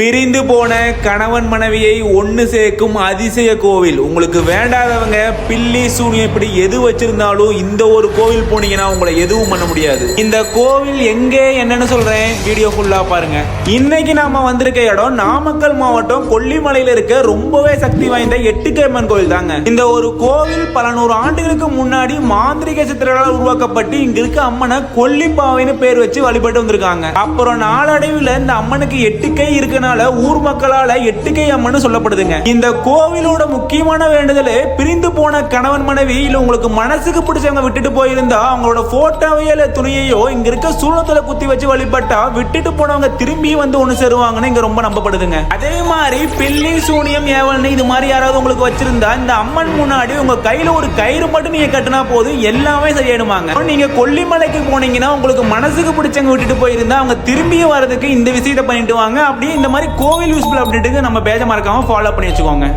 பிரிந்து போன கணவன் மனைவியை ஒன்று சேர்க்கும் அதிசய கோவில். உங்களுக்கு வேண்டாதவங்க பில்லி சூனியம் இப்படி எது வச்சிருந்தாலும் இந்த ஒரு கோவில் போனீங்கன்னா உங்களை எதுவும் பண்ண முடியாது. இந்த கோவில் எங்கே என்னன்னு சொல்றேன். வீடியோ ஃபுல்லா பாருங்க. இன்னைக்கு நாம வந்திருக்க இடம் நாமக்கல் மாவட்டம் கொல்லிமலையில இருக்க ரொம்பவே சக்தி வாய்ந்த எட்டுக்கையம்மன் கோவில் தாங்க. இந்த ஒரு கோவில் பல நூறு ஆண்டுகளுக்கு முன்னாடி மாந்திரிக சித்திரங்களால் உருவாக்கப்பட்டு இங்க இருக்க அம்மனை கொல்லிப்பாவைன்னு பேர் வச்சு வழிபட்டு வந்திருக்காங்க. அப்புறம் நாளடைவில் இந்த அம்மனுக்கு எட்டு கை அதனால ஊர் மக்களால எட்டுக்கை அம்மன் சொல்லப்படுதுங்க. இந்த கோவிலோட முக்கியமான வேண்டுதல் பிரிந்து போன கணவன் மனைவி இல்ல உங்களுக்கு மனசுக்கு பிடிச்சவங்க விட்டுட்டு போயிருந்தா அவங்களோட போட்டோவையோ இல்ல துணியையோ இங்க இருக்க சூழ்நிலை குத்தி வச்சு வழிபட்டா விட்டுட்டு போனவங்க திரும்பி வந்து ஒண்ணு சேருவாங்கன்னு இங்க ரொம்ப நம்பப்படுதுங்க. அதே மாதிரி பில்லி சூனியம் ஏவல்னு இது மாதிரி யாராவது உங்களுக்கு வச்சிருந்தா இந்த அம்மன் முன்னாடி உங்க கையில ஒரு கயிறு மட்டும் நீங்க கட்டினா போதும் எல்லாமே சரியாயிடுமாங்க. நீங்க கொல்லிமலைக்கு போனீங்கன்னா உங்களுக்கு மனசுக்கு பிடிச்சவங்க விட்டுட்டு போயிருந்தா அவங்க திரும்பி வரதுக்கு இந்த விஷயத்தை பண்ணிட்டு வாங்க. அப்படியே இந்த மாதிரி கோவில் யூஸ்ஃபுல் அப்டேட்டுக்கு நம்ம பேஜ மறக்காம ஃபாலோ பண்ணி வச்சுக்கோங்க.